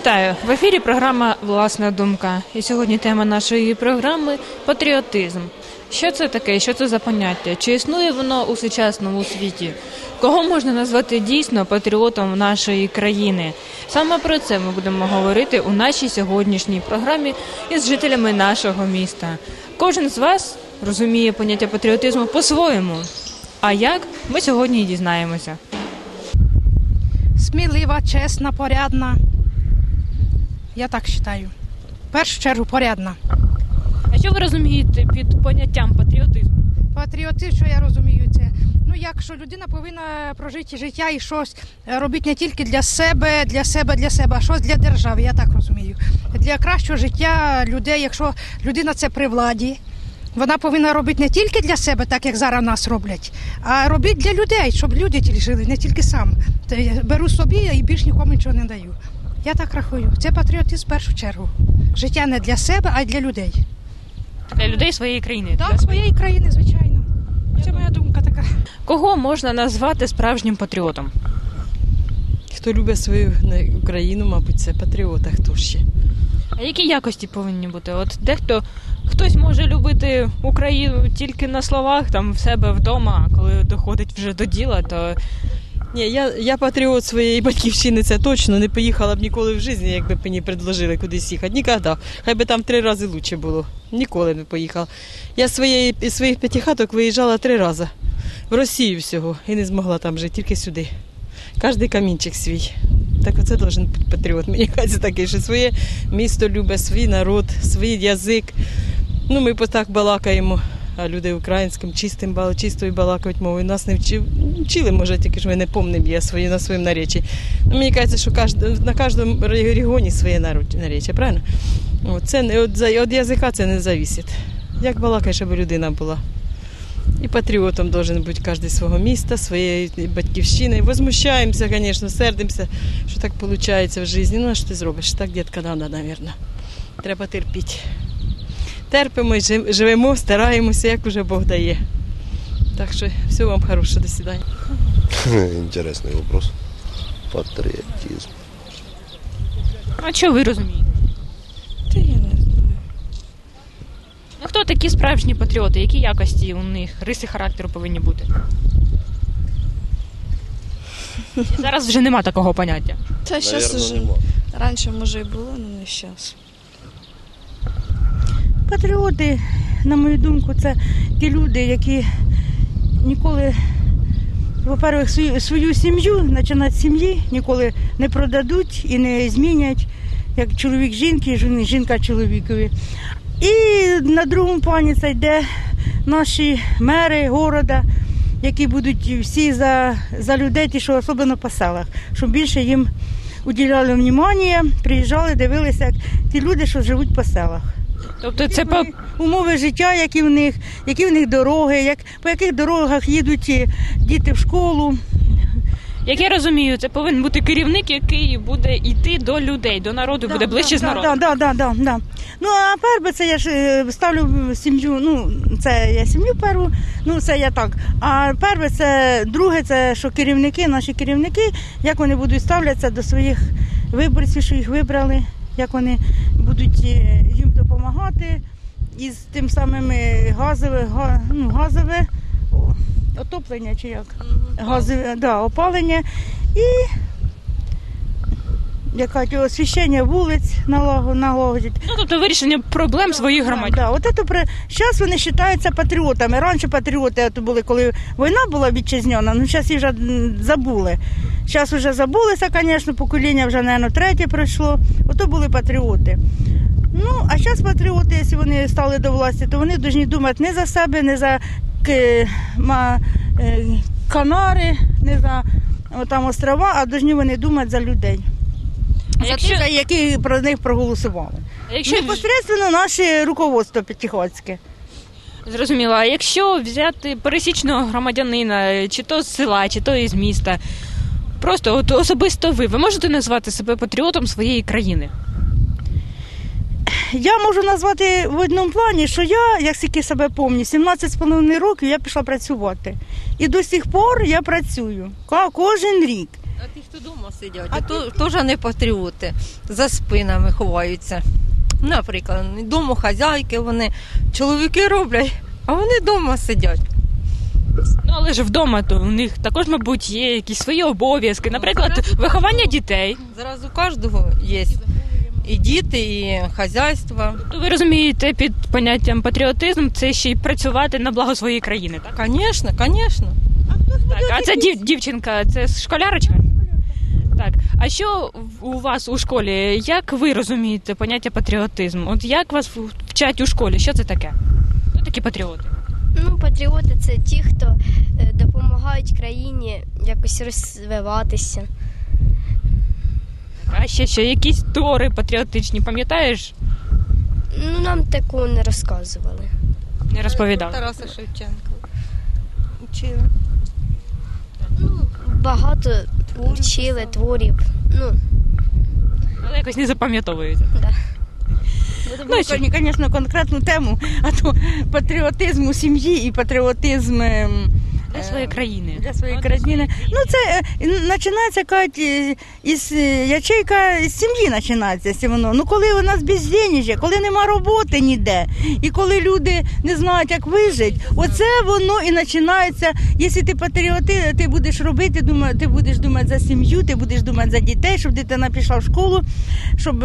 Вітаю в ефірі. Програма Власна думка. І сьогодні тема нашої програми патріотизм. Що це таке? Що це за поняття? Чи існує воно у сучасному світі? Кого можна назвати дійсно патріотом нашої країни? Саме про це ми будемо говорити у нашій сьогоднішній програмі із жителями нашого міста. Кожен з вас розуміє поняття патріотизму по-своєму. А як ми сьогодні дізнаємося. Смілива, чесна, порядна. Я так вважаю. В першу чергу порядна. А що ви розумієте під поняттям патріотизму? Патріотизм, що я розумію, це ну як що людина повинна прожити життя і щось е, робити не тільки для себе, для себе, для себе, а щось для держави. Я так розумію. Для кращого життя людей, якщо людина це при владі. Вона повинна робити не тільки для себе, так як зараз нас роблять, а робити для людей, щоб люди жили, не тільки сам. Беру собі і більш нікому нічого не даю. Я так рахую. Це патріотизм в першу чергу. Життя не для себе, а й для людей. Для людей своєї країни. Так, Для- своєї країни, звичайно. Це моя думка така. Кого можна назвати справжнім патріотом? Хто любить свою Україну, мабуть, це патріот, а хто ще. А які якості повинні бути? От дехто хтось може любити Україну тільки на словах, там в себе вдома, а коли доходить вже до діла, то Ні, я, я патріот своєї батьківщини, це точно не поїхала б ніколи в житті, якби мені предложили кудись їхати. Ніколи. Хай би там три рази краще було. Ніколи не поїхала. Я з своєї, із своїх п'ятихаток виїжджала три рази. В Росію всього і не змогла там жити, тільки сюди. Кожний камінчик свій. Так оце должен бути патріот. Мені кажеться такий, що своє місто любить, свій народ, свій язик. Ну, ми так балакаємо, а люди українським чистим бал- чистою балакають мовою. Нас не вчив, вчили, може, тільки ж ми не помнимо я свої на своєму наречі. Ну, мені кажеться, що на кожному регіоні своє наречі, правильно? От, це не за- від язика це не залежить. Як балакає, щоб людина була. І патріотом должен бути кожен свого міста, своєї батьківщини. Возмущаємося, звісно, сердимося, що так виходить в житті. Ну, а що ти зробиш? Так, дітка, треба, мабуть. Треба терпіти. Терпимо і живемо, стараємося, як уже Бог дає. Так що всього вам хорошого, до свидання. Интересный вопрос. Патриотизм. а що ви розумієте? Та я не знаю. Ну хто такі справжні патріоти? Які якості у них риси характеру повинні бути? Чи Зараз вже нема такого поняття. Та зараз нема. раніше може і було, але не зараз. Патріоти, на мою думку, це ті люди, які ніколи, по-перше, свою, свою сім'ю, починати з сім'ї, ніколи не продадуть і не змінять, як чоловік жінки, жінка чоловікові. І на другому плані це йде наші мери города, які будуть всі за, за людей, ті, що особливо по селах, щоб більше їм уділяли внимання, приїжджали, дивилися, ті люди, що живуть по селах Тобто це по умови життя, які в них, які в них дороги, як, по яких дорогах їдуть діти в школу. як я розумію, це повинен бути керівник, який буде йти до людей, до народу, буде ближче з народом. Да, да, да, да, да. Ну а перше це я ж е, ставлю сім'ю. Ну це я сім'ю перву, ну це я так. А перше це друге, це що керівники, наші керівники, як вони будуть ставлятися до своїх виборців, що їх вибрали, як вони будуть е, їм допомагати із тим самим е, газове, га, ну, газове отоплення чи як? Газове, да, опалення і яка освіщення вулиць налаго- налагодять. Ну тобто вирішення проблем своїх громадян. Да, от це при... Зараз вони вважаються патріотами. Раніше патріоти це були, коли війна була вітчизняна, ну зараз їх вже м, забули. Зараз вже забулися, звісно, покоління вже, мабуть, третє пройшло. Ото були патріоти. Ну, а зараз патріоти, якщо вони стали до власті, то вони повинні думати не за себе, не за к... ма... е, Канари, не за там, острова, а повинні вони думати за людей. Якщо, які про них проголосували. якщо Непосредственно наше руководство П'ятихатське. Зрозуміло, а якщо взяти пересічного громадянина, чи то з села, чи то із міста, просто от особисто ви, ви можете назвати себе патріотом своєї країни? Я можу назвати в одному плані, що я, як скільки себе пам'ятаю, 17,5 років я пішла працювати. І до сих пор я працюю. Кожен рік. А ті, хто вдома сидять, а то теж не патріоти, за спинами ховаються. Наприклад, вдома хазяйки, вони чоловіки роблять, а вони вдома сидять. Ну але ж вдома то у них також, мабуть, є якісь свої обов'язки, наприклад, виховання дітей. Зразу у кожного є і діти, і хазяйство. То ви розумієте, під поняттям патріотизм це ще й працювати на благо своєї країни, так? Звісно, звісно. Так, а це дів, дівчинка, це школярочка? Так. А що у вас у школі? Як ви розумієте поняття патріотизм? От як вас вчать у школі? Що це таке? Хто такі патріоти? Ну, патріоти це ті, хто е, допомагають країні якось розвиватися. А ще що, якісь тори патріотичні, пам'ятаєш? Ну, нам такого не розказували. Не розповідав. Тараса Шевченка. Учили. Багато вчили творів. Ну, Але якось не запам'ятовується. Ну, сьогодні, звісно, конкретну тему, а то патріотизм у сім'ї і патріотизм ем, Для своєї країни. для своєї країни. Ну, це е, починається кажуть, е, із е, ячейка з сім'ї починається воно. Ну, коли у нас безденежжя, коли нема роботи ніде, і коли люди не знають, як вижити, оце воно і починається. Якщо ти патріоти, ти будеш робити, ти будеш думати за сім'ю, ти будеш думати за дітей, щоб дитина пішла в школу, щоб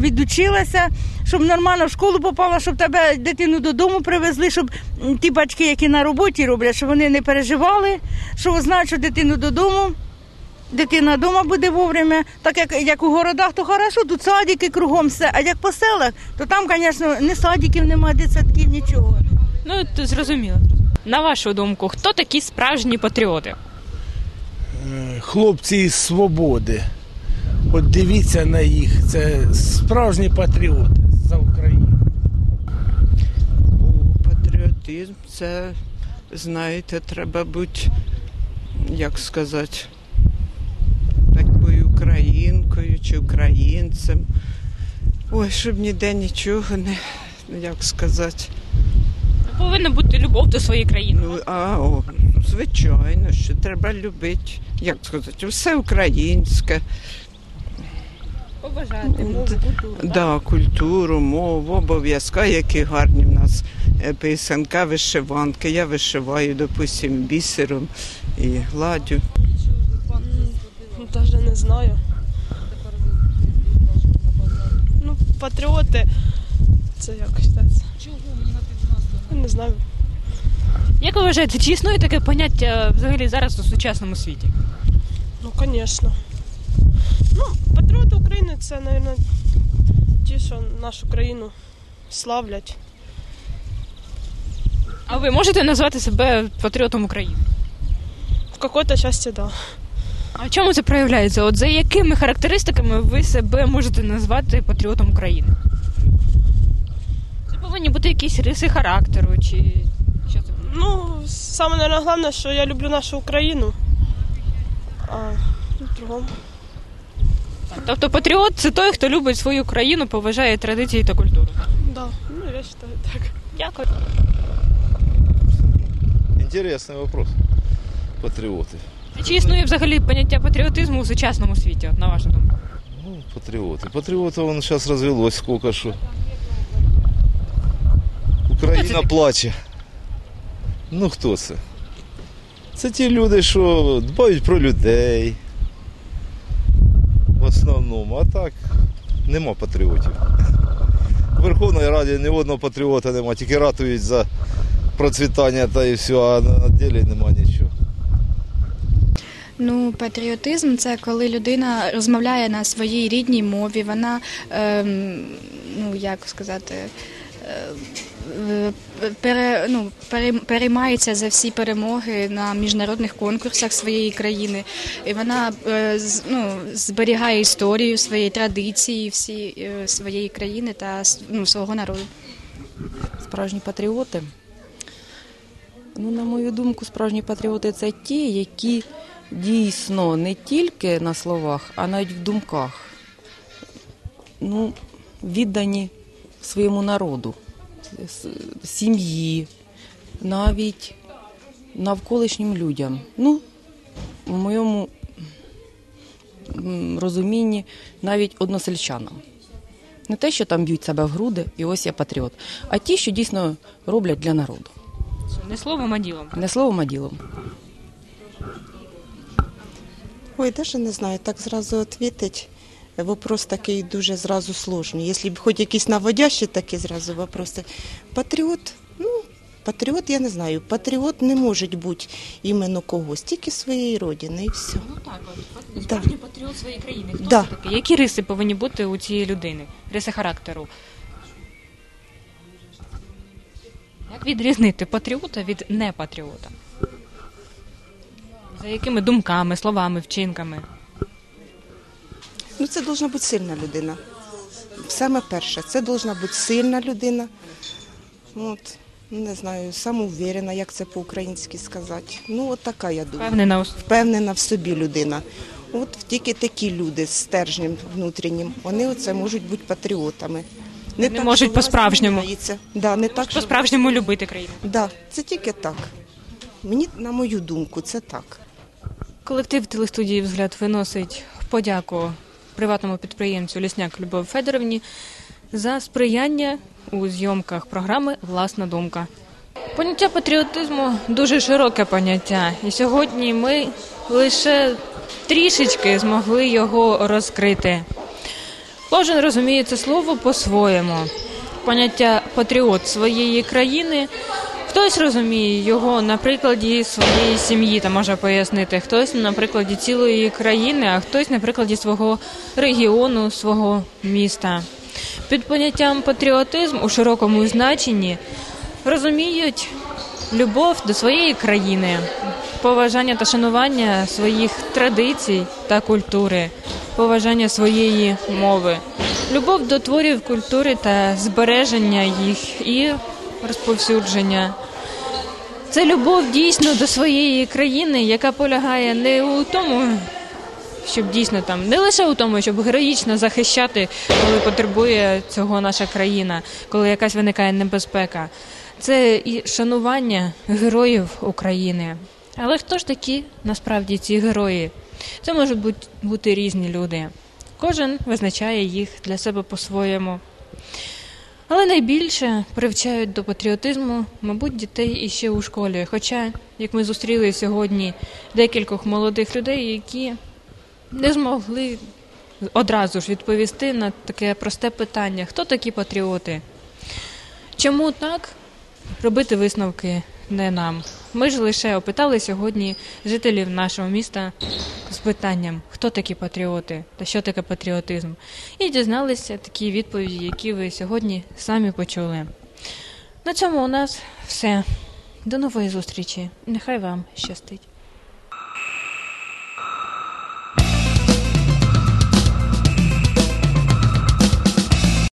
відучилася, щоб нормально в школу попала, щоб тебе дитину додому привезли, щоб ті батьки, які на роботі роблять, щоб вони не переживали, що знають, що дитину додому. Дитина вдома буде вовремя, так як, як у городах, то хорошо, тут садики кругом все. А як по селах, то там, звісно, не садиків немає, дитсадків, нічого. Ну, то зрозуміло. На вашу думку, хто такі справжні патріоти? хлопці із свободи. От дивіться на їх. Це справжні патріоти за Україну. Патріотизм це, знаєте, треба бути, як сказати, такою українкою чи українцем. Ой, щоб ніде нічого не, як сказати. Повинна бути любов до своєї країни. Ну, а, о, звичайно, що треба любити, як сказати, все українське. Поважати мову, Да, культуру, мову, обов'язка, які гарні в нас е, писанка, вишиванки. Я вишиваю, допустим, бісером і гладдю. Даже не знаю. Ну, патріоти. Це як вважається? Чого мені на Не знаю. Як ви вважаєте, чи існує таке поняття взагалі зараз у сучасному світі? Ну, звісно. Ну, патріоти це, мабуть, ті, що нашу країну славлять. А ви можете назвати себе патріотом України? В какой-то части, да. А в чому це проявляється? От за якими характеристиками ви себе можете назвати патріотом України? Це повинні бути якісь риси характеру, чи що це? Ну, саме, головне, що я люблю нашу Україну. А ну, другому. Тобто патріот це той, хто любить свою країну, поважає традиції та культуру. Да. Ну, я вважаю так. Дякую. Интересный вопрос. Патриоты. Чи існує взагалі поняття патріотизму у сучасному світі, от, на вашу думку? Ну, патриоты. Патриотов он сейчас развелось сколько что. Україна плаче. Ну хто це? Це ті люди, що дбають про людей. Основному, а так нема патріотів. В Верховній Раді ні одного патріота нема, тільки ратують за процвітання та і все, а на ділі нема нічого. Ну, патріотизм це коли людина розмовляє на своїй рідній мові. Вона, ем, ну як сказати, е, пере, ну, пере, переймається за всі перемоги на міжнародних конкурсах своєї країни. І вона е, ну, зберігає історію, свої традиції, всі е, своєї країни та ну, свого народу. Справжні патріоти. Ну, на мою думку, справжні патріоти це ті, які дійсно не тільки на словах, а навіть в думках. Ну, віддані своєму народу, сім'ї, навіть навколишнім людям. Ну, в моєму розумінні навіть односельчанам. Не те, що там б'ють себе в груди, і ось я патріот, а ті, що дійсно роблять для народу. Не словом, а ділом. Не словом, а ділом. Ой, даже не знаю, так зразу відповідати. Вопрос такий дуже зразу сложний. Якщо б хоч якісь наводящі такі зразу вопроси. Патріот, ну, патріот, я не знаю. Патріот не може бути іменно когось, тільки своєї родини і все. Ну так, от, Да. справжній патріот своєї країни. Хто Да. це такий? Які риси повинні бути у цієї людини? Риси характеру. Як відрізнити патріота від непатріота? За якими думками, словами, вчинками? Ну, це повинна бути сильна людина. Саме перше, це повинна бути сильна людина. От, ну, не знаю, самоуверена, як це по-українськи сказати. Ну, от така я думаю. Впевнена у Впевнена в собі людина. От тільки такі люди з стержнем внутрішнім, вони оце можуть бути патріотами. Вони можуть що по-справжньому. зміняється. Да, не так, що По-справжньому любити країну. Да, це тільки так. Мені, на мою думку, це так. Колектив телестудії Взгляд виносить подяку приватному підприємцю Лісняк Любові Федоровні за сприяння у зйомках програми Власна думка. Поняття патріотизму дуже широке поняття, і сьогодні ми лише трішечки змогли його розкрити. Кожен розуміє це слово по-своєму. Поняття патріот своєї країни. Хтось розуміє його на прикладі своєї сім'ї та може пояснити, хтось на прикладі цілої країни, а хтось на прикладі свого регіону, свого міста. Під поняттям патріотизм у широкому значенні розуміють любов до своєї країни, поважання та шанування своїх традицій та культури, поважання своєї мови, любов до творів культури та збереження їх і розповсюдження. Це любов дійсно до своєї країни, яка полягає не у тому, щоб дійсно там не лише у тому, щоб героїчно захищати, коли потребує цього наша країна, коли якась виникає небезпека. Це і шанування героїв України. Але хто ж такі насправді ці герої? Це можуть бути, бути різні люди. Кожен визначає їх для себе по-своєму. Але найбільше привчають до патріотизму, мабуть, дітей іще у школі. Хоча, як ми зустріли сьогодні декількох молодих людей, які не змогли одразу ж відповісти на таке просте питання: хто такі патріоти? Чому так? Робити висновки не нам. Ми ж лише опитали сьогодні жителів нашого міста з питанням, хто такі патріоти та що таке патріотизм, і дізналися такі відповіді, які ви сьогодні самі почули. На цьому у нас все. До нової зустрічі. Нехай вам щастить.